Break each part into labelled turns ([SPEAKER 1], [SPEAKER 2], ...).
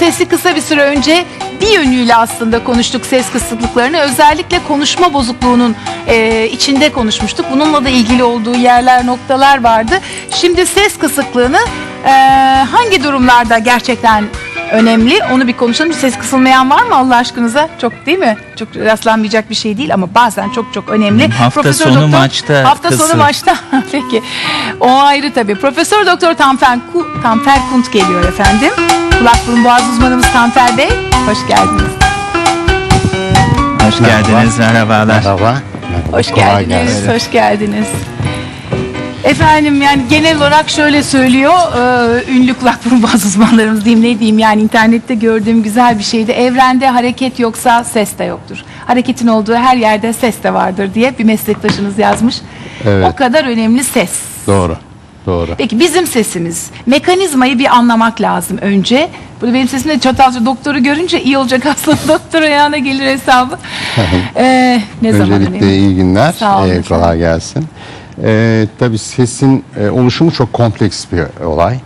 [SPEAKER 1] sesi kısa bir süre önce bir yönüyle aslında konuştuk ses kısıtlıklarını. Özellikle konuşma bozukluğunun e, içinde konuşmuştuk. Bununla da ilgili olduğu yerler, noktalar vardı. Şimdi ses kısıklığını e, hangi durumlarda gerçekten önemli? Onu bir konuşalım. Ses kısılmayan var mı Allah aşkınıza? Çok değil mi? Çok rastlanmayacak bir şey değil ama bazen çok çok önemli.
[SPEAKER 2] Hafta sonu maçta
[SPEAKER 1] Hafta
[SPEAKER 2] kısır.
[SPEAKER 1] sonu maçta. Peki. O ayrı tabii. Profesör Doktor Tanfer, Tanfer Kunt geliyor efendim. Kulak burun boğaz uzmanımız Tanfer Bey. Hoş geldiniz.
[SPEAKER 2] Hoş geldiniz, merhabalar.
[SPEAKER 3] Merhaba.
[SPEAKER 1] Hoş
[SPEAKER 3] Kolay
[SPEAKER 1] geldiniz.
[SPEAKER 3] gelsin.
[SPEAKER 1] Hoş geldiniz. Efendim yani genel olarak şöyle söylüyor e, ünlü kulak burun boğaz uzmanlarımız diyeyim ne diyeyim yani internette gördüğüm güzel bir şeydi. Evrende hareket yoksa ses de yoktur. Hareketin olduğu her yerde ses de vardır diye bir meslektaşınız yazmış.
[SPEAKER 3] Evet.
[SPEAKER 1] O kadar önemli ses.
[SPEAKER 3] Doğru. Doğru.
[SPEAKER 1] Peki bizim sesimiz, mekanizmayı bir anlamak lazım önce. Burada benim sesim de çatalca doktoru görünce iyi olacak aslında doktor ayağına gelir hesabı. Ee, ne zaman
[SPEAKER 3] Öncelikle
[SPEAKER 1] önemli?
[SPEAKER 3] iyi günler.
[SPEAKER 1] Sağ olun
[SPEAKER 3] Ee, kolay gelsin. Ee, tabii sesin e, oluşumu çok kompleks bir olay.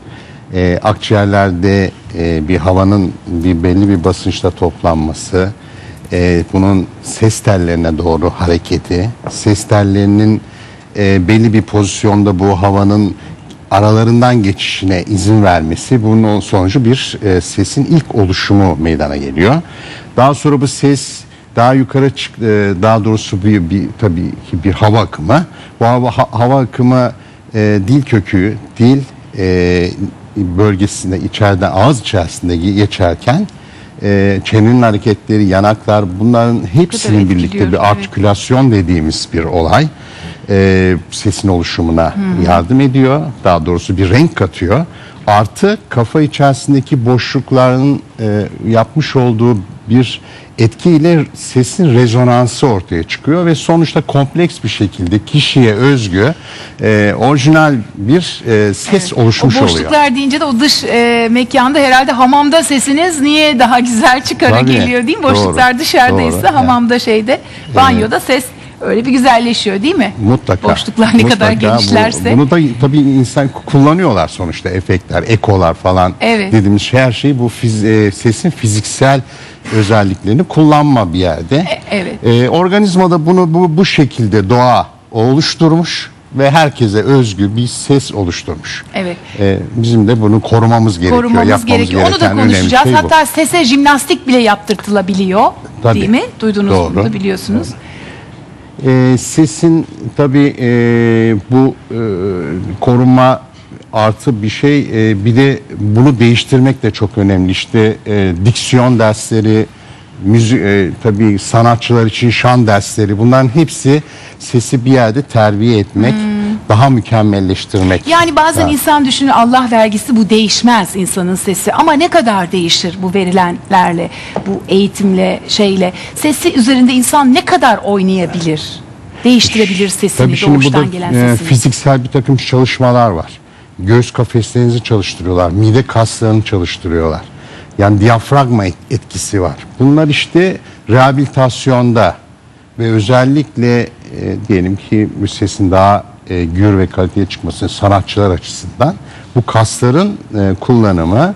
[SPEAKER 3] Ee, akciğerlerde e, bir havanın bir belli bir basınçta toplanması, e, bunun ses tellerine doğru hareketi, ses tellerinin e, belli bir pozisyonda bu havanın aralarından geçişine izin vermesi bunun sonucu bir e, sesin ilk oluşumu meydana geliyor. Daha sonra bu ses daha yukarı çık e, daha doğrusu bir, bir tabii ki bir hava akımı. Bu hava, ha- hava akımı e, dil kökü, dil e, bölgesinde içeriden ağız içerisinde ge- geçerken e, çenenin hareketleri, yanaklar bunların hepsinin birlikte bir
[SPEAKER 1] evet.
[SPEAKER 3] artikülasyon dediğimiz bir olay e, sesin oluşumuna yardım ediyor. Daha doğrusu bir renk katıyor. Artı kafa içerisindeki boşlukların e, yapmış olduğu bir etkiyle sesin rezonansı ortaya çıkıyor ve sonuçta kompleks bir şekilde kişiye özgü e, orijinal bir e, ses oluşmuş
[SPEAKER 1] o
[SPEAKER 3] oluyor.
[SPEAKER 1] boşluklar deyince de o dış e, mekanda herhalde hamamda sesiniz niye daha güzel çıkara
[SPEAKER 3] Tabii,
[SPEAKER 1] geliyor değil mi?
[SPEAKER 3] doğru,
[SPEAKER 1] Boşluklar dışarıdaysa
[SPEAKER 3] doğru.
[SPEAKER 1] hamamda şeyde banyoda ses öyle bir güzelleşiyor değil mi?
[SPEAKER 3] Mutlaka.
[SPEAKER 1] Boşluklar ne kadar
[SPEAKER 3] Mutlaka. Bu-
[SPEAKER 1] genişlerse.
[SPEAKER 3] bunu da tabii insan kullanıyorlar sonuçta efektler, ekolar falan
[SPEAKER 1] Evet.
[SPEAKER 3] dediğimiz şey, her şey bu fiz- e, sesin fiziksel özelliklerini kullanma bir yerde.
[SPEAKER 1] E, evet.
[SPEAKER 3] E, organizmada bunu bu, bu şekilde doğa oluşturmuş ve herkese özgü bir ses oluşturmuş.
[SPEAKER 1] Evet.
[SPEAKER 3] E, bizim de bunu korumamız gerekiyor.
[SPEAKER 1] Korumamız
[SPEAKER 3] yapmamız
[SPEAKER 1] gerekiyor. Onu da konuşacağız.
[SPEAKER 3] şey bu.
[SPEAKER 1] Hatta sese jimnastik bile yaptırtılabiliyor.
[SPEAKER 3] Tabii.
[SPEAKER 1] Değil mi? Duydunuz
[SPEAKER 3] Doğru.
[SPEAKER 1] bunu biliyorsunuz.
[SPEAKER 3] E, sesin tabii e, bu e, korunma artı bir şey e, bir de bunu değiştirmek de çok önemli. İşte e, diksiyon dersleri, müzik e, tabii sanatçılar için şan dersleri bunların hepsi sesi bir yerde terbiye etmek, daha mükemmelleştirmek.
[SPEAKER 1] Yani bazen
[SPEAKER 3] lazım.
[SPEAKER 1] insan düşünür Allah vergisi bu değişmez insanın sesi ama ne kadar değişir bu verilenlerle bu eğitimle şeyle sesi üzerinde insan ne kadar oynayabilir değiştirebilir sesini
[SPEAKER 3] Tabii şimdi
[SPEAKER 1] doğuştan
[SPEAKER 3] burada
[SPEAKER 1] gelen
[SPEAKER 3] e,
[SPEAKER 1] sesini.
[SPEAKER 3] fiziksel bir takım çalışmalar var. Göğüs kafeslerinizi çalıştırıyorlar, mide kaslarını çalıştırıyorlar. Yani diyafragma et- etkisi var. Bunlar işte rehabilitasyonda ve özellikle e, diyelim ki bu sesin daha e, gür ve kaliteli çıkması sanatçılar açısından bu kasların e, kullanımı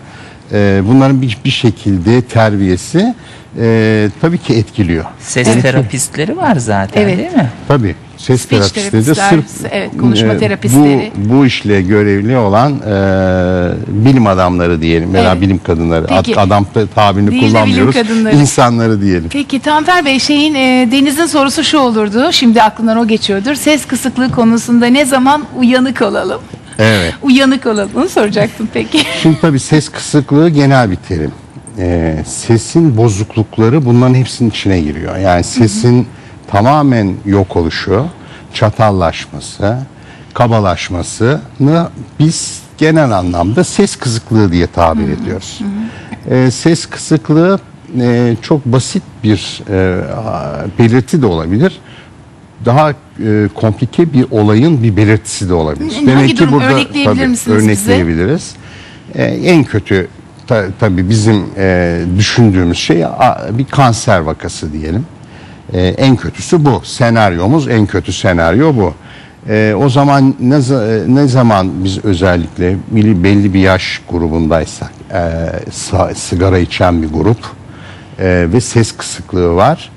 [SPEAKER 3] e, bunların bir, bir şekilde terbiyesi e, tabii ki etkiliyor.
[SPEAKER 2] Ses
[SPEAKER 1] Evet.
[SPEAKER 2] terapistleri var zaten
[SPEAKER 1] Evet.
[SPEAKER 2] değil mi?
[SPEAKER 3] Tabii. Ses
[SPEAKER 1] Speech
[SPEAKER 3] terapistleri de
[SPEAKER 1] terapistler,
[SPEAKER 3] sırf
[SPEAKER 1] evet, konuşma
[SPEAKER 3] e,
[SPEAKER 1] terapistleri.
[SPEAKER 3] Bu, bu işle görevli olan e, bilim adamları diyelim veya
[SPEAKER 1] Evet.
[SPEAKER 3] bilim kadınları.
[SPEAKER 1] Peki.
[SPEAKER 3] Ad- adam ta- tabirini
[SPEAKER 1] Değil de bilim
[SPEAKER 3] kullanmıyoruz.
[SPEAKER 1] kadınları.
[SPEAKER 3] İnsanları diyelim.
[SPEAKER 1] Peki Tanfer Bey şeyin e, Deniz'in sorusu şu olurdu şimdi aklından o geçiyordur ses kısıklığı konusunda ne zaman uyanık olalım?
[SPEAKER 3] Evet.
[SPEAKER 1] Uyanık olalım onu soracaktım peki.
[SPEAKER 3] Şimdi tabii ses kısıklığı genel bir terim. E, sesin bozuklukları bunların hepsinin içine giriyor. Yani sesin tamamen yok oluşu, çatallaşması, kabalaşmasını biz genel anlamda ses kısıklığı diye tabir ediyoruz. E, ses kısıklığı e, çok basit bir e, belirti de olabilir. Daha e, komplike bir olayın bir belirtisi de olabilir.
[SPEAKER 1] Hangi durum? Örnekleyebilir
[SPEAKER 3] tabii,
[SPEAKER 1] misiniz bize?
[SPEAKER 3] örnekleyebiliriz. E, en kötü ta, tabii bizim e, düşündüğümüz şey a, bir kanser vakası diyelim. E, en kötüsü bu. Senaryomuz en kötü senaryo bu. E, o zaman ne, e, ne zaman biz özellikle belli, bir yaş grubundaysak e, sigara içen bir grup e, ve ses kısıklığı var.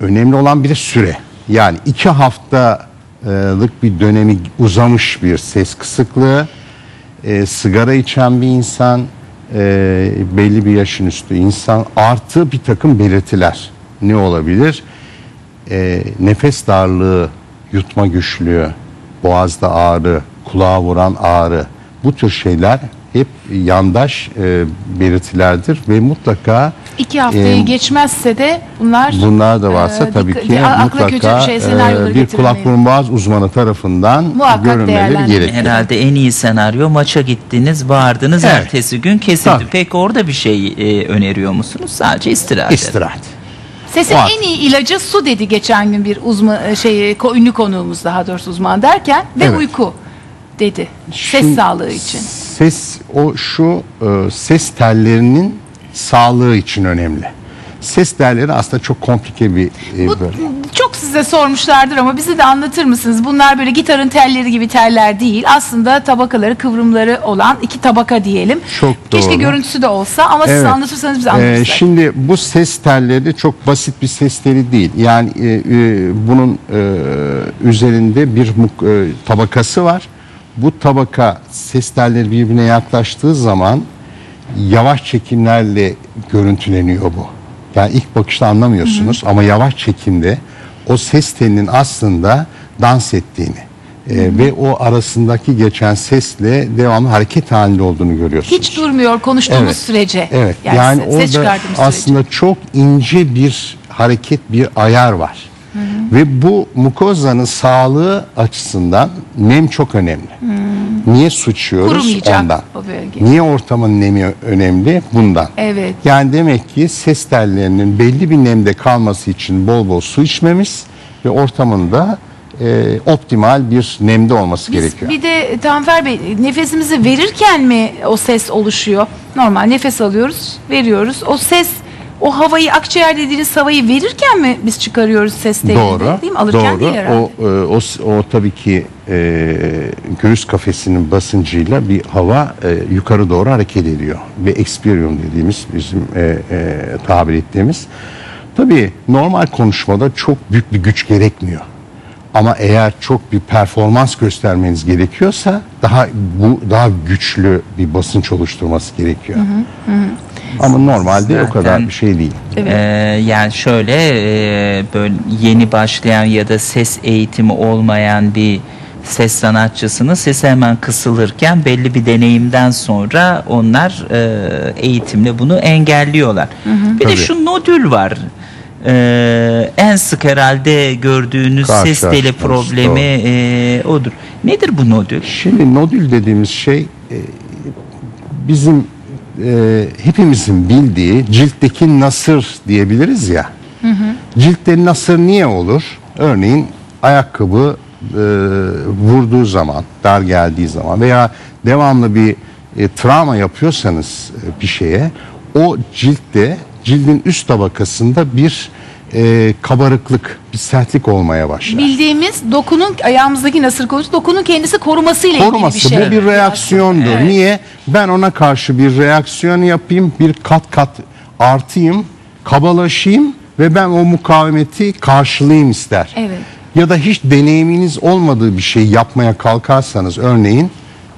[SPEAKER 3] Önemli olan bir de süre. Yani iki haftalık bir dönemi uzamış bir ses kısıklığı, e, sigara içen bir insan, e, belli bir yaşın üstü insan artı bir takım belirtiler. Ne olabilir? E, nefes darlığı, yutma güçlüğü, boğazda ağrı, kulağa vuran ağrı. Bu tür şeyler hep yandaş e, belirtilerdir ve mutlaka
[SPEAKER 1] İki haftayı
[SPEAKER 3] e,
[SPEAKER 1] geçmezse de bunlar
[SPEAKER 3] Bunlar da varsa
[SPEAKER 1] e,
[SPEAKER 3] tabii ki mutlaka
[SPEAKER 1] şey,
[SPEAKER 3] e, bir kulak burun boğaz uzmanı tarafından
[SPEAKER 1] Muhakkak değerlendirilmeli.
[SPEAKER 3] gerekiyor.
[SPEAKER 2] Herhalde en iyi senaryo maça gittiniz, bağırdınız,
[SPEAKER 3] Evet.
[SPEAKER 2] ertesi gün kesildi.
[SPEAKER 3] Tabii.
[SPEAKER 2] Peki orada bir şey e, öneriyor musunuz? Sadece istirahat.
[SPEAKER 3] İstirahat.
[SPEAKER 1] Sesin
[SPEAKER 3] O
[SPEAKER 1] en iyi ilacı su dedi geçen gün bir uzman şey ko- ünlü konuğumuz daha doğrusu uzman derken ve
[SPEAKER 3] Evet.
[SPEAKER 1] uyku dedi. Ses
[SPEAKER 3] Şimdi
[SPEAKER 1] sağlığı için.
[SPEAKER 3] Ses o şu e, ses tellerinin sağlığı için önemli. Ses telleri aslında çok komplike bir e,
[SPEAKER 1] Bu
[SPEAKER 3] böyle.
[SPEAKER 1] çok size sormuşlardır ama bize de anlatır mısınız? Bunlar böyle gitarın telleri gibi teller değil. Aslında tabakaları, kıvrımları olan iki tabaka diyelim.
[SPEAKER 3] Çok
[SPEAKER 1] Keşke
[SPEAKER 3] doğru.
[SPEAKER 1] görüntüsü de olsa ama siz
[SPEAKER 3] Evet.
[SPEAKER 1] anlatırsanız biz
[SPEAKER 3] Ee,
[SPEAKER 1] anlatırsak.
[SPEAKER 3] şimdi bu ses telleri çok basit bir ses teli değil. Yani e, e, bunun e, üzerinde bir muk- e, tabakası var. Bu tabaka ses telleri birbirine yaklaştığı zaman yavaş çekimlerle görüntüleniyor bu. Yani ilk bakışta anlamıyorsunuz ama yavaş çekimde o ses telinin aslında dans ettiğini e, ve o arasındaki geçen sesle devamlı hareket halinde olduğunu görüyorsunuz.
[SPEAKER 1] Hiç durmuyor konuştuğumuz
[SPEAKER 3] Evet.
[SPEAKER 1] sürece.
[SPEAKER 3] Evet.
[SPEAKER 1] Yani,
[SPEAKER 3] Yani, orada
[SPEAKER 1] çıkardığımız sürece.
[SPEAKER 3] aslında çok ince bir hareket, bir ayar var. Ve bu mukozanın sağlığı açısından nem çok önemli. Niye suçuyoruz? Ondan.
[SPEAKER 1] o bölge.
[SPEAKER 3] Niye ortamın nemi önemli? Bundan.
[SPEAKER 1] Evet.
[SPEAKER 3] Yani demek ki ses tellerinin belli bir nemde kalması için bol bol su içmemiz ve ortamında e, optimal bir nemde olması
[SPEAKER 1] Biz
[SPEAKER 3] gerekiyor.
[SPEAKER 1] bir de Tanfer Bey nefesimizi verirken mi o ses oluşuyor? Normal nefes alıyoruz, veriyoruz. O ses o havayı akciğer dediğiniz havayı verirken mi biz çıkarıyoruz ses?
[SPEAKER 3] Doğru.
[SPEAKER 1] Değil mi? Alırken
[SPEAKER 3] doğru.
[SPEAKER 1] değil herhalde.
[SPEAKER 3] O, e, o, s- o tabii ki e, göğüs kafesinin basıncıyla bir hava e, yukarı doğru hareket ediyor. Ve experium dediğimiz bizim e, e, tabir ettiğimiz. Tabii normal konuşmada çok büyük bir güç gerekmiyor. Ama eğer çok bir performans göstermeniz gerekiyorsa daha bu daha güçlü bir basınç oluşturması gerekiyor. Ama normalde o kadar
[SPEAKER 2] Zaten-
[SPEAKER 3] bir şey değil.
[SPEAKER 2] Ee, yani şöyle e, böyle yeni başlayan ya da ses eğitimi olmayan bir ses sanatçısının sesi hemen kısılırken belli bir deneyimden sonra onlar e, eğitimle bunu engelliyorlar. Bir de
[SPEAKER 3] Tabii.
[SPEAKER 2] şu nodül var. Ee, en sık herhalde gördüğünüz ses teli problemi e, odur. Nedir bu nodül?
[SPEAKER 3] Şimdi nodül dediğimiz şey e, bizim e, hepimizin bildiği ciltteki nasır diyebiliriz ya. Ciltte nasır niye olur? Örneğin ayakkabı e, vurduğu zaman, dar geldiği zaman veya devamlı bir e, travma yapıyorsanız e, bir şeye o ciltte cildin üst tabakasında bir e, kabarıklık, bir sertlik olmaya başlar.
[SPEAKER 1] Bildiğimiz dokunun ayağımızdaki nasır konusu dokunun kendisi korumasıyla ilgili
[SPEAKER 3] Koruması
[SPEAKER 1] bir şey.
[SPEAKER 3] bu bir reaksiyondur.
[SPEAKER 1] Evet.
[SPEAKER 3] Niye? Ben ona karşı bir reaksiyon yapayım, bir kat kat artıyım, kabalaşayım ve ben o mukavemeti karşılayayım ister.
[SPEAKER 1] Evet.
[SPEAKER 3] Ya da hiç deneyiminiz olmadığı bir şey yapmaya kalkarsanız örneğin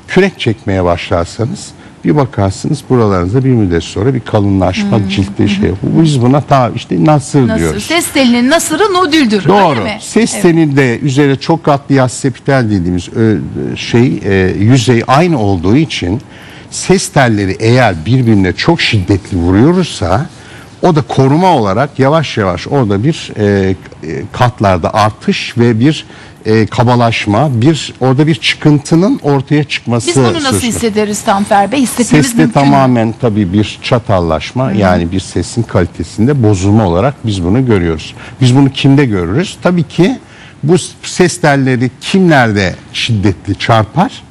[SPEAKER 3] kürek çekmeye başlarsanız bir bakarsınız buralarınızda bir müddet sonra bir kalınlaşma ciltte şey bu biz buna ta işte nasır,
[SPEAKER 1] Nasır.
[SPEAKER 3] diyoruz.
[SPEAKER 1] Ses telinin nasırı nodüldür.
[SPEAKER 3] Doğru. Ses
[SPEAKER 1] Evet.
[SPEAKER 3] telinde üzerine çok katlı yaz sepitel dediğimiz ö, şey e, yüzey aynı olduğu için ses telleri eğer birbirine çok şiddetli vuruyorsa o da koruma olarak yavaş yavaş orada bir e, e, katlarda artış ve bir e, kabalaşma, bir orada bir çıkıntının ortaya çıkması
[SPEAKER 1] Biz bunu nasıl
[SPEAKER 3] konusu.
[SPEAKER 1] hissederiz Tanfer Bey? Hissetmemiz
[SPEAKER 3] Seste
[SPEAKER 1] mümkün mü?
[SPEAKER 3] tamamen tabii bir çatallaşma yani bir sesin kalitesinde bozulma olarak biz bunu görüyoruz. Biz bunu kimde görürüz? Tabii ki bu ses telleri kimlerde şiddetli çarpar?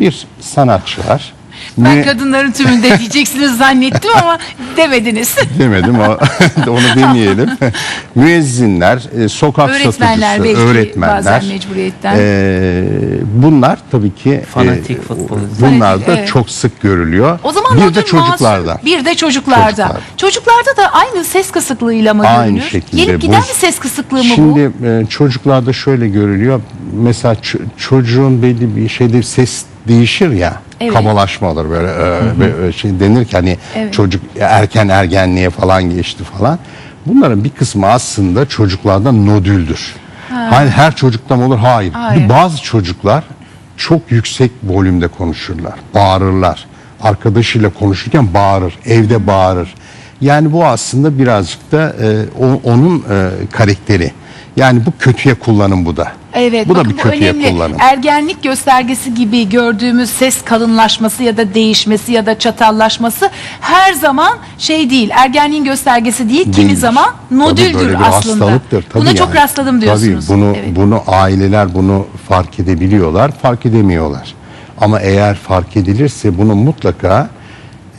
[SPEAKER 3] Bir sanatçı var.
[SPEAKER 1] Ben
[SPEAKER 3] Müe-
[SPEAKER 1] kadınların tümünde diyeceksiniz zannettim ama demediniz.
[SPEAKER 3] demedim o onu demeyelim. Müezzinler, e, sokak
[SPEAKER 1] Öğretmenler
[SPEAKER 3] satıcısı,
[SPEAKER 1] belki
[SPEAKER 3] öğretmenler.
[SPEAKER 1] bazen mecburiyetten.
[SPEAKER 3] e, bunlar tabii ki
[SPEAKER 2] Fanatik
[SPEAKER 3] e,
[SPEAKER 2] futbolcu.
[SPEAKER 3] Bunlar da
[SPEAKER 1] evet.
[SPEAKER 3] çok sık görülüyor.
[SPEAKER 1] O zaman
[SPEAKER 3] bir de çocuklarda.
[SPEAKER 1] masum, bir de çocuklarda.
[SPEAKER 3] Çocuklarda.
[SPEAKER 1] Çocuklarda da aynı ses kısıklığıyla mı
[SPEAKER 3] Aynı
[SPEAKER 1] görünür?
[SPEAKER 3] şekilde.
[SPEAKER 1] Gelip giden
[SPEAKER 3] bu-
[SPEAKER 1] bir ses kısıklığı mı bu?
[SPEAKER 3] Şimdi e, çocuklarda şöyle görülüyor. Mesela ç- çocuğun belli bir şeyde ses değişir ya.
[SPEAKER 1] Evet.
[SPEAKER 3] Kabalaşma olur böyle e, ve, e, şey denir ki hani
[SPEAKER 1] Evet.
[SPEAKER 3] çocuk erken ergenliğe falan geçti falan. Bunların bir kısmı aslında çocuklarda nodüldür. Hani her çocukta mı olur? Hayır.
[SPEAKER 1] Hayır.
[SPEAKER 3] Bazı çocuklar çok yüksek volümde konuşurlar. Bağırırlar. Arkadaşıyla konuşurken bağırır. Evde bağırır. Yani bu aslında birazcık da e, o- onun e, karakteri. Yani bu kötüye kullanım bu da.
[SPEAKER 1] Evet,
[SPEAKER 3] bu da
[SPEAKER 1] bakın
[SPEAKER 3] bir kötüye
[SPEAKER 1] önemli.
[SPEAKER 3] kullanım.
[SPEAKER 1] Ergenlik göstergesi gibi gördüğümüz ses kalınlaşması ya da değişmesi ya da çatallaşması her zaman şey değil. Ergenliğin göstergesi değil, kimi zaman
[SPEAKER 3] Tabii
[SPEAKER 1] nodüldür
[SPEAKER 3] böyle bir
[SPEAKER 1] aslında.
[SPEAKER 3] hastalıktır. Tabii
[SPEAKER 1] Buna çok
[SPEAKER 3] yani.
[SPEAKER 1] rastladım diyorsunuz.
[SPEAKER 3] Tabii bunu
[SPEAKER 1] Evet.
[SPEAKER 3] bunu aileler bunu fark edebiliyorlar, fark edemiyorlar. Ama eğer fark edilirse bunu mutlaka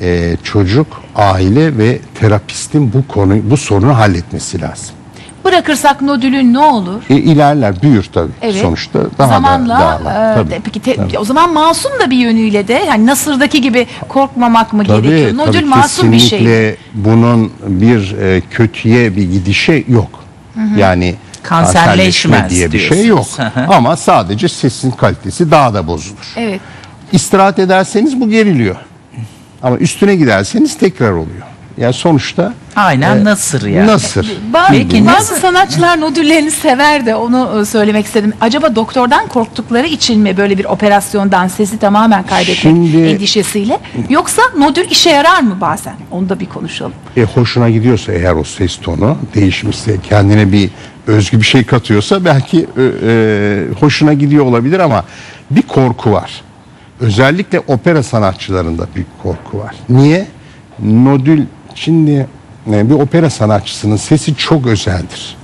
[SPEAKER 3] e, çocuk, aile ve terapistin bu konu bu sorunu halletmesi lazım.
[SPEAKER 1] Bırakırsak nodülün ne olur?
[SPEAKER 3] E, ilerler, büyür tabii
[SPEAKER 1] Evet.
[SPEAKER 3] sonuçta. Daha
[SPEAKER 1] Zamanla
[SPEAKER 3] da dağılır.
[SPEAKER 1] e,
[SPEAKER 3] Tabii,
[SPEAKER 1] de- peki te-
[SPEAKER 3] tabii.
[SPEAKER 1] o zaman masum da bir yönüyle de yani Nasır'daki gibi korkmamak mı
[SPEAKER 3] Tabii,
[SPEAKER 1] gerekiyor? Nodül
[SPEAKER 3] tabii,
[SPEAKER 1] masum bir şey. mi?
[SPEAKER 3] kesinlikle bunun bir e, kötüye bir gidişi yok. Yani
[SPEAKER 2] Kanserleşmez
[SPEAKER 3] kanserleşme diye bir şey yok.
[SPEAKER 2] diyorsunuz. Hı hı.
[SPEAKER 3] Ama sadece sesin kalitesi daha da bozulur.
[SPEAKER 1] Evet.
[SPEAKER 3] İstirahat ederseniz bu geriliyor. Ama üstüne giderseniz tekrar oluyor. Yani sonuçta
[SPEAKER 2] Aynen nasır yani.
[SPEAKER 3] nasır.
[SPEAKER 1] Ba-
[SPEAKER 2] Peki
[SPEAKER 1] bazı sanatçılar nodüllerini sever de onu e, söylemek istedim. Acaba doktordan korktukları için mi böyle bir operasyondan sesi tamamen kaybetmek
[SPEAKER 3] Şimdi-
[SPEAKER 1] endişesiyle? Yoksa nodül işe yarar mı bazen? Onu da bir konuşalım.
[SPEAKER 3] E, hoşuna gidiyorsa eğer o ses tonu değişmişse kendine bir özgü bir şey katıyorsa belki e, e, hoşuna gidiyor olabilir ama bir korku var. Özellikle opera sanatçılarında bir korku var. Niye? Nodül şimdi e, bir opera sanatçısının sesi çok özeldir.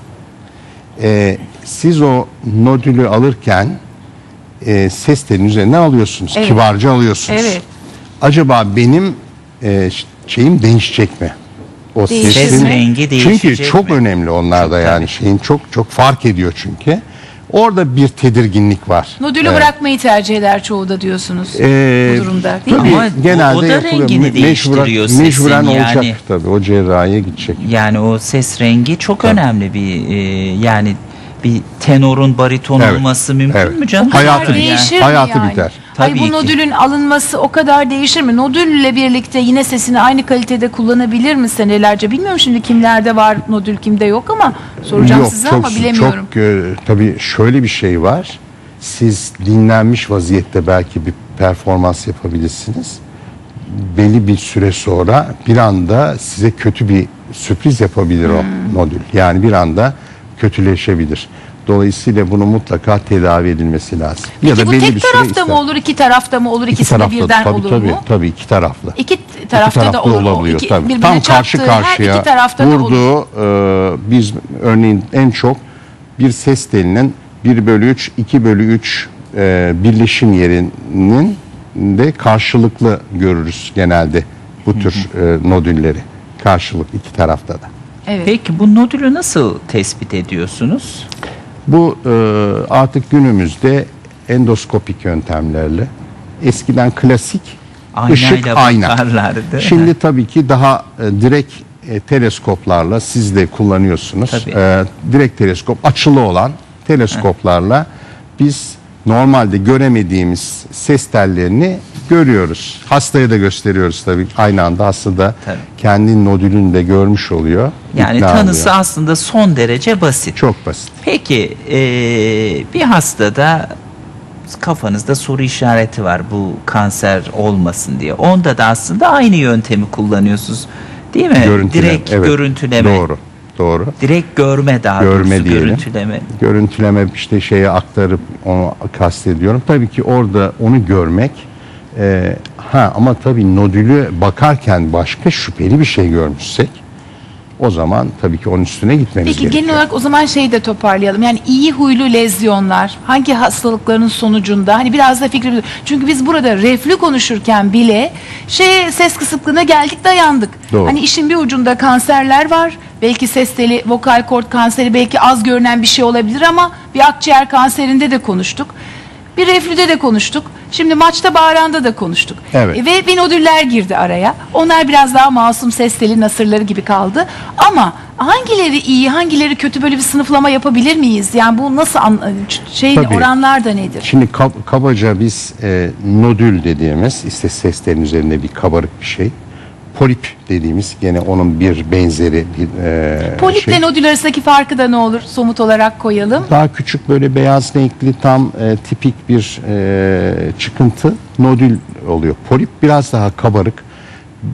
[SPEAKER 3] E, siz o nodülü alırken e, ses telinin üzerine alıyorsunuz.
[SPEAKER 1] Evet.
[SPEAKER 3] Kibarca alıyorsunuz.
[SPEAKER 1] Evet.
[SPEAKER 3] Acaba benim e, şeyim değişecek mi? O
[SPEAKER 1] Değişir
[SPEAKER 3] sesin
[SPEAKER 1] mi?
[SPEAKER 2] rengi
[SPEAKER 3] Çünkü
[SPEAKER 2] değişecek
[SPEAKER 3] çok
[SPEAKER 2] mi?
[SPEAKER 3] önemli onlarda yani
[SPEAKER 2] tabii.
[SPEAKER 3] şeyin çok çok fark ediyor çünkü. Orada bir tedirginlik var.
[SPEAKER 1] Nodülü
[SPEAKER 3] Evet.
[SPEAKER 1] bırakmayı tercih eder çoğu da diyorsunuz
[SPEAKER 3] Ee,
[SPEAKER 1] bu durumda değil
[SPEAKER 3] tabii?
[SPEAKER 2] Ama
[SPEAKER 3] genelde
[SPEAKER 2] o- da
[SPEAKER 3] yapılıyor.
[SPEAKER 2] rengini
[SPEAKER 3] Me-
[SPEAKER 2] değiştiriyor sesin
[SPEAKER 3] mecburen olacak
[SPEAKER 2] yani.
[SPEAKER 3] tabii o cerrahiye gidecek.
[SPEAKER 2] Yani o ses rengi çok önemli bir e, yani bir tenorun bariton
[SPEAKER 3] Evet,
[SPEAKER 2] olması mümkün
[SPEAKER 3] evet.
[SPEAKER 2] mü canım?
[SPEAKER 3] Hayatı
[SPEAKER 1] değişir mi
[SPEAKER 3] Hayatı
[SPEAKER 1] yani?
[SPEAKER 3] biter.
[SPEAKER 1] Ay
[SPEAKER 2] Tabii
[SPEAKER 1] bu
[SPEAKER 2] ki.
[SPEAKER 1] nodülün alınması o kadar değişir mi? Nodülle birlikte yine sesini aynı kalitede kullanabilir mi senelerce? Bilmiyorum şimdi kimlerde var nodül kimde yok ama soracağım
[SPEAKER 3] Yok,
[SPEAKER 1] size
[SPEAKER 3] çok,
[SPEAKER 1] ama bilemiyorum.
[SPEAKER 3] Çok e, tabii şöyle bir şey var. Siz dinlenmiş vaziyette belki bir performans yapabilirsiniz. Belli bir süre sonra bir anda size kötü bir sürpriz yapabilir o
[SPEAKER 1] Hmm.
[SPEAKER 3] nodül. Yani bir anda kötüleşebilir. Dolayısıyla bunu mutlaka tedavi edilmesi lazım.
[SPEAKER 1] Peki bu
[SPEAKER 3] belli
[SPEAKER 1] tek
[SPEAKER 3] bir
[SPEAKER 1] tarafta
[SPEAKER 3] ister.
[SPEAKER 1] mı olur, iki tarafta mı olur,
[SPEAKER 3] İki
[SPEAKER 1] ikisi de
[SPEAKER 3] taraflı,
[SPEAKER 1] birden
[SPEAKER 3] tabii,
[SPEAKER 1] olur
[SPEAKER 3] tabii,
[SPEAKER 1] mu?
[SPEAKER 3] Tabii iki taraflı.
[SPEAKER 1] İki tarafta
[SPEAKER 3] İki
[SPEAKER 1] da
[SPEAKER 3] taraflı
[SPEAKER 1] olur.
[SPEAKER 3] Olabiliyor
[SPEAKER 1] iki-
[SPEAKER 3] tabii. Tam karşı karşıya
[SPEAKER 1] tarafta da
[SPEAKER 3] vurduğu e, biz örneğin en çok bir ses telinin 1 bölü 3, 2 bölü 3 e, birleşim yerinin de karşılıklı görürüz genelde bu tür e, nodülleri. Karşılık iki tarafta da.
[SPEAKER 1] Evet.
[SPEAKER 2] Peki bu nodülü nasıl tespit ediyorsunuz?
[SPEAKER 3] Bu e, artık günümüzde endoskopik yöntemlerle eskiden klasik
[SPEAKER 2] Aynayla
[SPEAKER 3] ışık ayna.
[SPEAKER 2] bakarlardı.
[SPEAKER 3] Şimdi tabii ki daha e, direkt e, teleskoplarla siz de kullanıyorsunuz.
[SPEAKER 2] Tabii.
[SPEAKER 3] E, direkt teleskop açılı olan teleskoplarla biz normalde göremediğimiz ses tellerini görüyoruz. Hastaya da gösteriyoruz tabii. Aynı anda hasta da
[SPEAKER 2] Tabii.
[SPEAKER 3] kendi nodülünü de görmüş oluyor.
[SPEAKER 2] Yani
[SPEAKER 3] ikna
[SPEAKER 2] tanısı
[SPEAKER 3] oluyor.
[SPEAKER 2] aslında son derece basit.
[SPEAKER 3] çok basit.
[SPEAKER 2] Peki eee, bir hastada kafanızda soru işareti var bu kanser olmasın diye. Onda da aslında aynı yöntemi kullanıyorsunuz. Değil mi?
[SPEAKER 3] Görüntüleme.
[SPEAKER 2] Direkt
[SPEAKER 3] evet.
[SPEAKER 2] görüntüleme.
[SPEAKER 3] Doğru. Doğru.
[SPEAKER 2] Direkt görme daha
[SPEAKER 3] Görme
[SPEAKER 2] doğrusu
[SPEAKER 3] diyelim.
[SPEAKER 2] görüntüleme.
[SPEAKER 3] görüntüleme işte şeye aktarıp onu kastediyorum. Tabii ki orada onu görmek e, ha ama tabii nodülü bakarken başka şüpheli bir şey görmüşsek o zaman tabii ki onun üstüne gitmemiz
[SPEAKER 1] Peki
[SPEAKER 3] gerekiyor.
[SPEAKER 1] genel olarak o zaman şeyi de toparlayalım. Yani iyi huylu lezyonlar hangi hastalıkların sonucunda hani biraz da fikrimiz. Çünkü biz burada reflü konuşurken bile şey ses kısıklığına geldik dayandık.
[SPEAKER 3] Doğru.
[SPEAKER 1] Hani işin bir ucunda kanserler var. Belki ses teli, vokal kort kanseri belki az görünen bir şey olabilir ama bir akciğer kanserinde de konuştuk. Bir reflüde de konuştuk. Şimdi maçta bağıranda da konuştuk.
[SPEAKER 3] Evet.
[SPEAKER 1] E, Ve vinodüller girdi araya. Onlar biraz daha masum ses teli nasırları gibi kaldı. Ama hangileri iyi, hangileri kötü böyle bir sınıflama yapabilir miyiz? Yani bu nasıl an, şey
[SPEAKER 3] Tabii.
[SPEAKER 1] oranlar da nedir?
[SPEAKER 3] Şimdi kab- kabaca biz e, nodül dediğimiz işte seslerin üzerinde bir kabarık bir şey. Polip dediğimiz gene onun bir benzeri bir e,
[SPEAKER 1] Poliple
[SPEAKER 3] şey.
[SPEAKER 1] nodül arasındaki farkı da ne olur somut olarak koyalım.
[SPEAKER 3] Daha küçük böyle beyaz renkli tam e, tipik bir e, çıkıntı nodül oluyor. Polip biraz daha kabarık.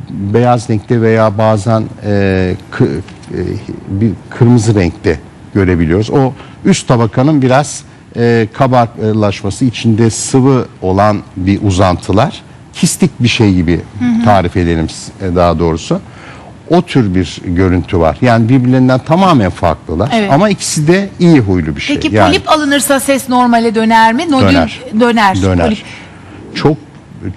[SPEAKER 3] Beyaz renkte veya bazen e, kı- e, bir kırmızı renkte görebiliyoruz. O üst tabakanın biraz e, kabarlaşması içinde sıvı olan bir uzantılar. Kistik bir şey gibi tarif edelim e, daha doğrusu. O tür bir görüntü var. Yani birbirlerinden tamamen farklılar.
[SPEAKER 1] Evet.
[SPEAKER 3] Ama ikisi de iyi huylu bir şey.
[SPEAKER 1] Peki
[SPEAKER 3] yani
[SPEAKER 1] polip alınırsa ses normale döner mi? Nodül
[SPEAKER 3] Döner.
[SPEAKER 1] döner.
[SPEAKER 3] döner.
[SPEAKER 1] Polip.
[SPEAKER 3] Çok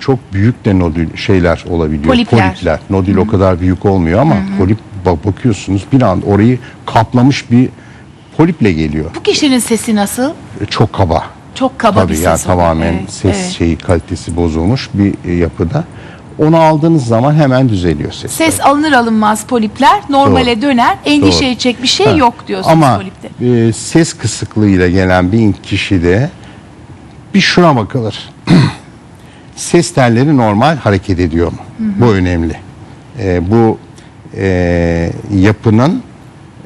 [SPEAKER 3] çok büyük de nodül şeyler olabiliyor.
[SPEAKER 1] Polipler.
[SPEAKER 3] Nodül o kadar büyük olmuyor ama polip bak bakıyorsunuz bir anda orayı kaplamış bir poliple geliyor.
[SPEAKER 1] Bu kişinin sesi nasıl?
[SPEAKER 3] E, Çok kaba.
[SPEAKER 1] Çok kaba
[SPEAKER 3] Tabii
[SPEAKER 1] bir ses.
[SPEAKER 3] yani
[SPEAKER 1] oluyor.
[SPEAKER 3] tamamen
[SPEAKER 1] Evet,
[SPEAKER 3] ses
[SPEAKER 1] evet.
[SPEAKER 3] şeyi kalitesi bozulmuş bir e, yapıda. Onu aldığınız zaman hemen düzeliyor ses.
[SPEAKER 1] Ses alınır alınmaz polipler normale
[SPEAKER 3] Doğru.
[SPEAKER 1] döner. Endişe
[SPEAKER 3] Doğru.
[SPEAKER 1] edecek bir şey
[SPEAKER 3] Ha.
[SPEAKER 1] yok diyorsunuz
[SPEAKER 3] Ama
[SPEAKER 1] polipte.
[SPEAKER 3] e, ses kısıklığıyla gelen bir kişide bir şuna bakılır. ses telleri normal hareket ediyor mu? Bu önemli. E, bu e, yapının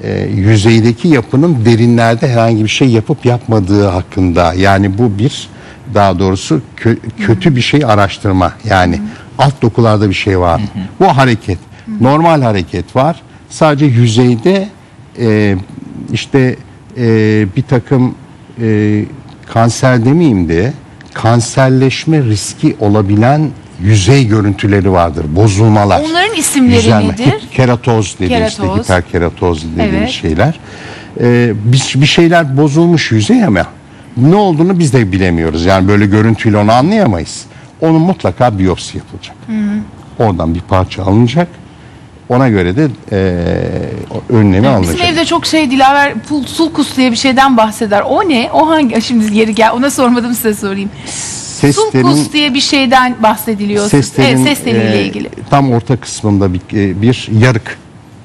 [SPEAKER 3] e, yüzeydeki yapının derinlerde herhangi bir şey yapıp yapmadığı hakkında. Yani bu bir daha doğrusu kö- kötü bir şey araştırma. Yani alt dokularda bir şey var. Mı? Bu hareket normal hareket var. Sadece yüzeyde e, işte e, bir takım e, kanser demeyeyim de kanserleşme riski olabilen yüzey görüntüleri vardır bozulmalar.
[SPEAKER 1] Onların isimleri
[SPEAKER 3] Yüzelme.
[SPEAKER 1] nedir?
[SPEAKER 3] Keratoz dediğimiz işte
[SPEAKER 1] Keratoz.
[SPEAKER 3] hiperkeratoz dediğimiz
[SPEAKER 1] Evet.
[SPEAKER 3] şeyler. Ee, bir, bir şeyler bozulmuş yüzey ama ne olduğunu biz de bilemiyoruz. Yani böyle görüntüyle onu anlayamayız. Onun mutlaka biyopsi yapılacak. Oradan bir parça alınacak. Ona göre de e, önlemi alınacak.
[SPEAKER 1] Bizim evde çok şey Dilaver pul, sulkus diye bir şeyden bahseder. O ne? O hangi? Şimdi yeri gel. Ona sormadım size sorayım.
[SPEAKER 3] Seslerin,
[SPEAKER 1] Sulkus diye bir şeyden bahsediliyor.
[SPEAKER 3] seslerin
[SPEAKER 1] evet, ses teliyle
[SPEAKER 3] e,
[SPEAKER 1] ilgili.
[SPEAKER 3] tam orta kısmında bir, e, bir yarık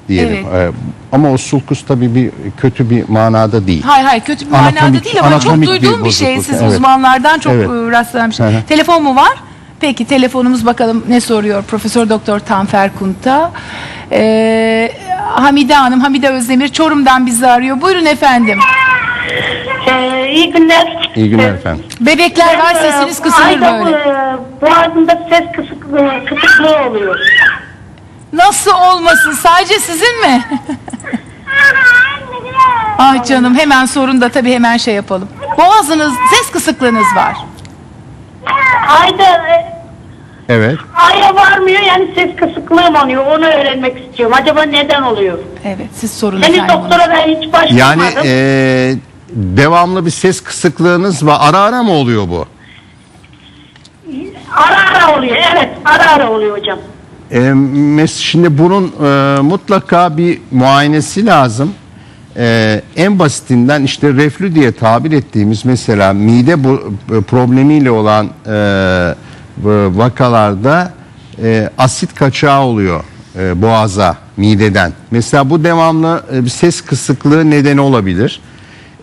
[SPEAKER 3] diyelim.
[SPEAKER 1] Evet.
[SPEAKER 3] E, ama o sulkus tabii bir kötü bir manada değil.
[SPEAKER 1] Hayır hayır kötü bir
[SPEAKER 3] Anatomik-
[SPEAKER 1] manada değil ama çok duyduğum
[SPEAKER 3] bir
[SPEAKER 1] bir, şey. Siz
[SPEAKER 3] evet.
[SPEAKER 1] uzmanlardan çok
[SPEAKER 3] Evet.
[SPEAKER 1] e, rastlanan bir şey.
[SPEAKER 3] Hı hı.
[SPEAKER 1] Telefon mu var? Peki telefonumuz bakalım ne soruyor Profesör Doktor Tanfer Kunta. Ee, Hamide Hanım, Hamide Özdemir Çorum'dan bizi arıyor. Buyurun efendim.
[SPEAKER 4] Ee, iyi günler.
[SPEAKER 3] İyi günler efendim.
[SPEAKER 1] Bebekler var sesiniz
[SPEAKER 4] e,
[SPEAKER 1] kısılır
[SPEAKER 4] ayda
[SPEAKER 1] böyle.
[SPEAKER 4] e, Boğazımda ses kısıklığı, kısıklığı oluyor.
[SPEAKER 1] Nasıl olmasın? Sadece sizin mi? Ay canım hemen sorun da tabii hemen şey yapalım. Boğazınız, ses kısıklığınız var.
[SPEAKER 4] Ayda e,
[SPEAKER 3] Evet.
[SPEAKER 4] aya varmıyor yani ses kısıklığım oluyor. Onu öğrenmek istiyorum. Acaba neden oluyor?
[SPEAKER 1] Evet siz sorun efendim. onu.
[SPEAKER 4] doktora ben hiç başvurmadım.
[SPEAKER 3] Yani e, devamlı bir ses kısıklığınız var. Ara ara mı oluyor bu?
[SPEAKER 4] Ara ara oluyor. Evet ara ara oluyor hocam.
[SPEAKER 3] E, mes- şimdi bunun e, mutlaka bir muayenesi lazım. E, en basitinden işte reflü diye tabir ettiğimiz mesela mide bu, problemiyle olan e, vakalarda e, asit kaçağı oluyor e, boğaza, mideden. Mesela bu devamlı e, bir ses kısıklığı nedeni olabilir.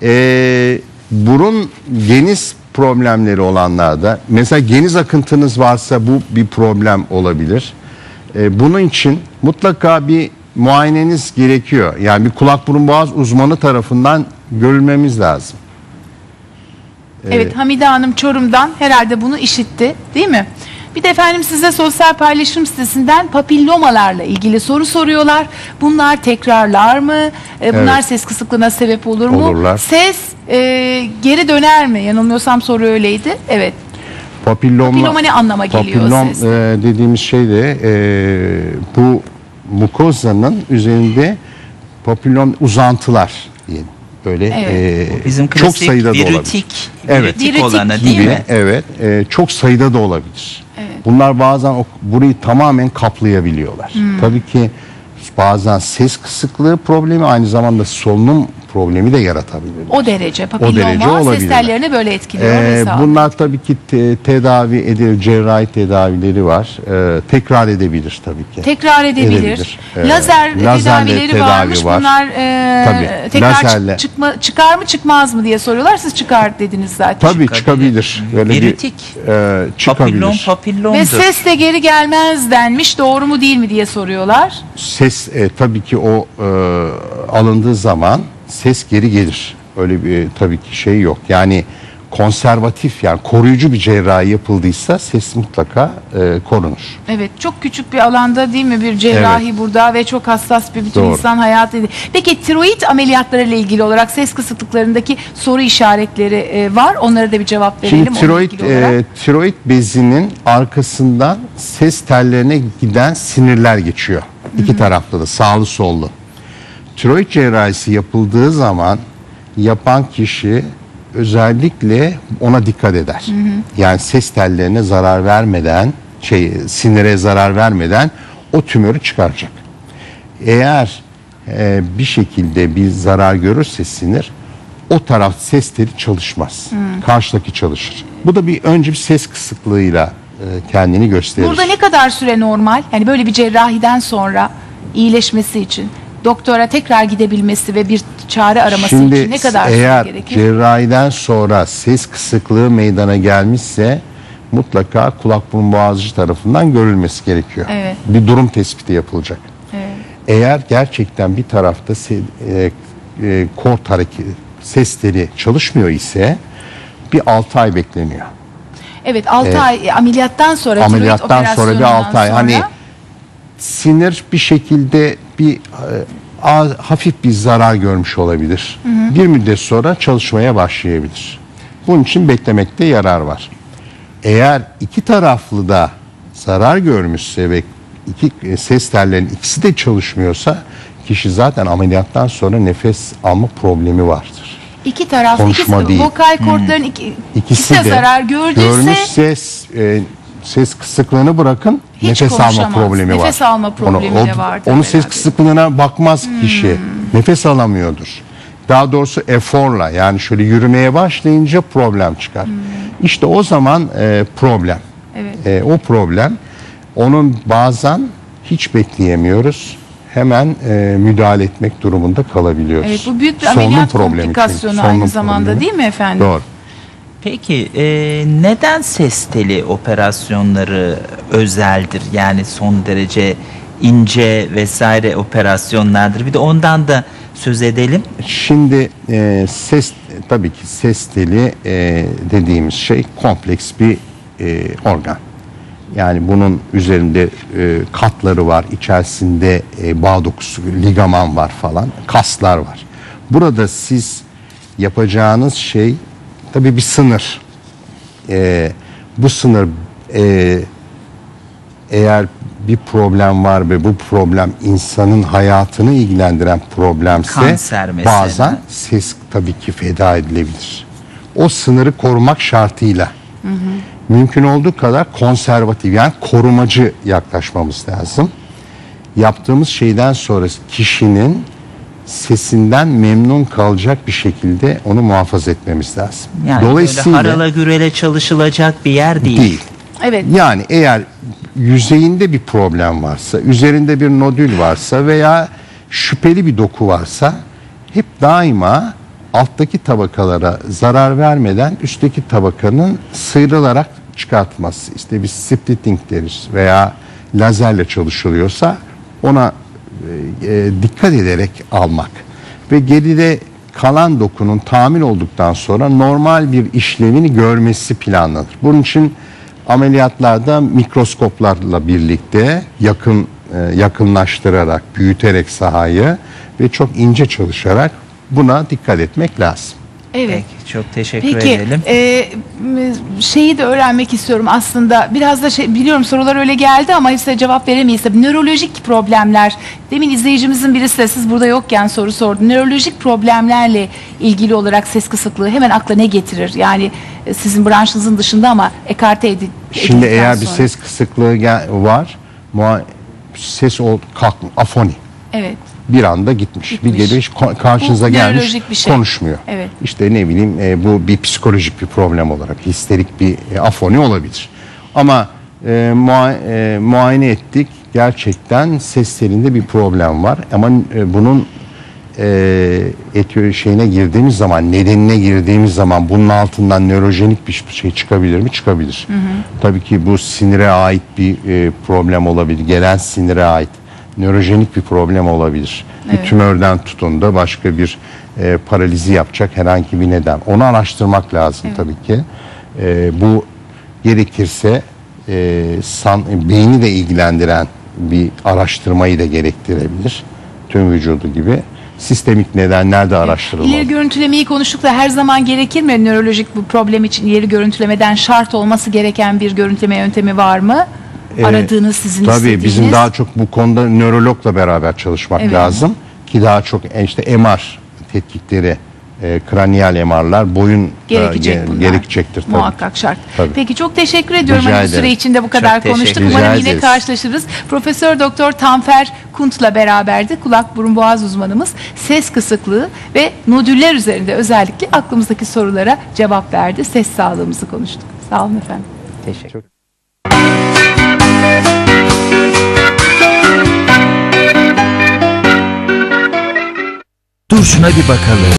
[SPEAKER 3] E, burun geniz problemleri olanlarda mesela geniz akıntınız varsa bu bir problem olabilir. E, bunun için mutlaka bir muayeneniz gerekiyor. Yani bir kulak burun boğaz uzmanı tarafından görülmemiz lazım.
[SPEAKER 1] Evet Hamide Hanım Çorum'dan herhalde bunu işitti değil mi? Bir de efendim size sosyal paylaşım sitesinden papillomalarla ilgili soru soruyorlar. Bunlar tekrarlar mı? E, bunlar
[SPEAKER 3] Evet.
[SPEAKER 1] ses kısıklığına sebep olur mu?
[SPEAKER 3] Olurlar.
[SPEAKER 1] Ses e, geri döner mi? Yanılmıyorsam soru öyleydi. Evet.
[SPEAKER 3] Papilloma,
[SPEAKER 1] Papilloma ne anlama geliyor
[SPEAKER 3] papillom,
[SPEAKER 1] ses?
[SPEAKER 3] e, dediğimiz şey de e, bu mukozanın üzerinde Papillon uzantılar diyelim. Böyle
[SPEAKER 1] Evet.
[SPEAKER 3] e,
[SPEAKER 2] Bizim
[SPEAKER 3] çok sayıda da olabilir.
[SPEAKER 2] virütik,
[SPEAKER 3] Evet.
[SPEAKER 2] virütik
[SPEAKER 1] Virütik
[SPEAKER 2] olanı değil
[SPEAKER 3] gibi
[SPEAKER 2] mi?
[SPEAKER 3] evet e, çok sayıda da olabilir. Bunlar bazen o, burayı tamamen kaplayabiliyorlar.
[SPEAKER 1] Hmm.
[SPEAKER 3] Tabii ki bazen ses kısıklığı problemi aynı zamanda solunum problemi de yaratabilir.
[SPEAKER 1] O derece
[SPEAKER 3] O
[SPEAKER 1] papilloma ses tellerini böyle etkiliyor.
[SPEAKER 3] Ee, bunlar tabii ki te- tedavi edilir, cerrahi tedavileri var. Ee, tekrar edebilir tabii ki.
[SPEAKER 1] Tekrar edebilir.
[SPEAKER 3] Edebilir. Ee,
[SPEAKER 1] Lazer tedavileri
[SPEAKER 3] tedavi
[SPEAKER 1] varmış.
[SPEAKER 3] var.
[SPEAKER 1] Bunlar e,
[SPEAKER 3] Tabii,
[SPEAKER 1] tekrar
[SPEAKER 3] lazerle.
[SPEAKER 1] çıkma, çıkar mı çıkmaz mı diye soruyorlar. Siz çıkar dediniz zaten.
[SPEAKER 3] Tabii
[SPEAKER 2] Çıkabilir.
[SPEAKER 3] çıkabilir. Böyle
[SPEAKER 2] Virütik.
[SPEAKER 3] bir e, çıkabilir.
[SPEAKER 2] Papillon papillondur.
[SPEAKER 1] Ve ses de geri gelmez denmiş. Doğru mu değil mi diye soruyorlar.
[SPEAKER 3] Ses e, tabii ki o e, alındığı zaman ses geri gelir. Öyle bir tabii ki şey yok. Yani konservatif yani koruyucu bir cerrahi yapıldıysa ses mutlaka e, korunur.
[SPEAKER 1] Evet çok küçük bir alanda değil mi bir cerrahi burada ve çok hassas bir bütün
[SPEAKER 3] Doğru.
[SPEAKER 1] insan hayatı. Peki tiroid ameliyatları ile ilgili olarak ses kısıklıklarındaki soru işaretleri e, var. Onlara da bir cevap verelim.
[SPEAKER 3] Şimdi tiroid, e, tiroid bezinin arkasından ses tellerine giden sinirler geçiyor. İki taraflı da sağlı sollu. Tiroid cerrahisi yapıldığı zaman yapan kişi özellikle ona dikkat eder. Yani ses tellerine zarar vermeden, şey sinire zarar vermeden o tümörü çıkaracak. Eğer e, bir şekilde bir zarar görürse sinir o taraf ses teli çalışmaz. Karşıdaki çalışır. Bu da bir önce bir ses kısıklığıyla kendini gösterir.
[SPEAKER 1] Burada ne kadar süre normal? Yani böyle bir cerrahiden sonra iyileşmesi için doktora tekrar gidebilmesi ve bir çare araması
[SPEAKER 3] Şimdi
[SPEAKER 1] için ne kadar
[SPEAKER 3] eğer
[SPEAKER 1] süre gerekir?
[SPEAKER 3] cerrahiden sonra ses kısıklığı meydana gelmişse mutlaka kulak burun boğazcı tarafından görülmesi gerekiyor.
[SPEAKER 1] Evet.
[SPEAKER 3] Bir durum tespiti yapılacak.
[SPEAKER 1] Evet.
[SPEAKER 3] Eğer gerçekten bir tarafta se, e, e, kort hareket ses teli çalışmıyor ise bir 6 ay bekleniyor.
[SPEAKER 1] Evet 6 ay e, ameliyattan sonra
[SPEAKER 3] Ameliyattan sonra bir
[SPEAKER 1] operasyonundan
[SPEAKER 3] 6 ay
[SPEAKER 1] sonra-
[SPEAKER 3] hani sinir bir şekilde bir e, a- hafif bir zarar görmüş olabilir. Bir müddet sonra çalışmaya başlayabilir. Bunun için beklemekte yarar var. Eğer iki taraflı da zarar görmüşse ve iki e, ses tellerinin ikisi de çalışmıyorsa kişi zaten ameliyattan sonra nefes alma problemi vardır.
[SPEAKER 1] İki taraf
[SPEAKER 3] Konuşma
[SPEAKER 1] ikisi
[SPEAKER 3] değil. Hmm.
[SPEAKER 1] vokal kortların iki,
[SPEAKER 3] İkisi
[SPEAKER 1] de
[SPEAKER 3] de
[SPEAKER 1] zarar gördüyse
[SPEAKER 3] görmüşse e, ses kısıklığını bırakın
[SPEAKER 1] Hiç
[SPEAKER 3] nefes alma problemi var.
[SPEAKER 1] Nefes alma problemi
[SPEAKER 3] Onu-
[SPEAKER 1] de
[SPEAKER 3] o-
[SPEAKER 1] vardır
[SPEAKER 3] Onun ses kısıklığına bakmaz kişi. Nefes alamıyordur. Daha doğrusu eforla yani şöyle yürümeye başlayınca problem çıkar. İşte o zaman e, problem.
[SPEAKER 1] Evet.
[SPEAKER 3] E, o problem onun bazen hiç bekleyemiyoruz. Hemen e, müdahale etmek durumunda kalabiliyoruz.
[SPEAKER 1] Evet bu büyük bir
[SPEAKER 3] Solunum
[SPEAKER 1] ameliyat
[SPEAKER 3] problemi çünkü,
[SPEAKER 1] komplikasyonu
[SPEAKER 3] solunum
[SPEAKER 1] aynı zamanda
[SPEAKER 3] problemi.
[SPEAKER 1] değil mi efendim?
[SPEAKER 3] Doğru.
[SPEAKER 2] Peki e, neden ses teli operasyonları özeldir? Yani son derece ince vesaire operasyonlardır. Bir de ondan da söz edelim.
[SPEAKER 3] Şimdi e, ses tabii ki ses teli e, dediğimiz şey kompleks bir e, organ. Yani bunun üzerinde e, katları var, içerisinde e, bağ dokusu, ligaman var falan, kaslar var. Burada siz yapacağınız şey tabii bir sınır. E, bu sınır e, eğer bir problem var ve bu problem insanın hayatını ilgilendiren problemse
[SPEAKER 2] Kanser mesela.
[SPEAKER 3] bazen ses tabii ki feda edilebilir. O sınırı korumak şartıyla mümkün olduğu kadar konservatif yani korumacı yaklaşmamız lazım. Yaptığımız şeyden sonra kişinin sesinden memnun kalacak bir şekilde onu muhafaza etmemiz lazım.
[SPEAKER 2] Yani
[SPEAKER 3] Dolayısıyla
[SPEAKER 2] böyle harala gürele çalışılacak bir yer değil.
[SPEAKER 3] değil.
[SPEAKER 1] Evet.
[SPEAKER 3] Yani eğer yüzeyinde bir problem varsa, üzerinde bir nodül varsa veya şüpheli bir doku varsa hep daima alttaki tabakalara zarar vermeden üstteki tabakanın sıyrılarak çıkartması. İşte bir splitting deriz veya lazerle çalışılıyorsa ona e, e, dikkat ederek almak ve geride kalan dokunun tamir olduktan sonra normal bir işlevini görmesi planlanır. Bunun için ameliyatlarda mikroskoplarla birlikte yakın e, yakınlaştırarak, büyüterek sahayı ve çok ince çalışarak buna dikkat etmek lazım.
[SPEAKER 1] Evet.
[SPEAKER 2] Peki, çok teşekkür
[SPEAKER 1] Peki
[SPEAKER 2] edelim.
[SPEAKER 1] e, şeyi de öğrenmek istiyorum aslında biraz da şey biliyorum sorular öyle geldi ama hepsine cevap veremeyiz tabii. Nörolojik problemler demin izleyicimizin birisi de siz burada yokken soru sordu. Nörolojik problemlerle ilgili olarak ses kısıklığı hemen akla ne getirir? Yani e, sizin branşınızın dışında ama ekarte edin.
[SPEAKER 3] Şimdi eğer bir
[SPEAKER 1] sonra.
[SPEAKER 3] ses kısıklığı var, ses ol kalk afoni
[SPEAKER 1] Evet.
[SPEAKER 3] Bir anda gitmiş.
[SPEAKER 1] Gitmiş.
[SPEAKER 3] Bir geliş ko- karşınıza
[SPEAKER 1] Bu
[SPEAKER 3] gelmiş
[SPEAKER 1] bir şey.
[SPEAKER 3] konuşmuyor.
[SPEAKER 1] Evet.
[SPEAKER 3] İşte ne bileyim e, bu bir psikolojik bir problem olarak histerik bir e, afoni olabilir. Ama e, mua- e, muayene ettik gerçekten ses telinde bir problem var. Ama e, bunun e, etiyo şeyine girdiğimiz zaman, nedenine girdiğimiz zaman bunun altından nörojenik bir şey çıkabilir mi? Çıkabilir. Tabii ki bu sinire ait bir e, problem olabilir. Gelen sinire ait nörojenik bir problem olabilir. Bir tümörden tutun da başka bir e, paralizi yapacak herhangi bir neden. Onu araştırmak lazım tabii ki. E, bu gerekirse e, san, beyni de ilgilendiren bir araştırmayı da gerektirebilir. Tüm vücudu gibi. Sistemik nedenler de araştırılmalı.
[SPEAKER 1] İleri görüntülemeyi konuştuk da her zaman gerekir mi nörolojik bu problem için ileri görüntülemeden şart olması gereken bir görüntüleme yöntemi var mı?
[SPEAKER 3] Ee,
[SPEAKER 1] Aradığınız sizin
[SPEAKER 3] Tabii
[SPEAKER 1] istediğiniz.
[SPEAKER 3] bizim daha çok bu konuda nörologla beraber çalışmak
[SPEAKER 1] Evet.
[SPEAKER 3] lazım. Ki daha çok e, işte MR tetkikleri, e, kraniyal MR'lar boyun
[SPEAKER 1] gerekecek
[SPEAKER 3] e, ge-
[SPEAKER 1] bunlar.
[SPEAKER 3] gerekecektir tabii.
[SPEAKER 1] Muhakkak şart.
[SPEAKER 3] Tabii.
[SPEAKER 1] Peki çok teşekkür ediyorum.
[SPEAKER 3] Rica
[SPEAKER 1] Hani bu süre içinde bu kadar
[SPEAKER 2] teşekkür
[SPEAKER 1] konuştuk. Umarım
[SPEAKER 3] Rica
[SPEAKER 1] yine
[SPEAKER 3] ederiz.
[SPEAKER 1] karşılaşırız. Profesör Doktor Tanfer Kunt'la beraberdi. Kulak burun boğaz uzmanımız. Ses kısıklığı ve nodüller üzerinde özellikle aklımızdaki sorulara cevap verdi. Ses sağlığımızı konuştuk. Sağ olun efendim.
[SPEAKER 2] Teşekkür. Dur şuna bir bakalım.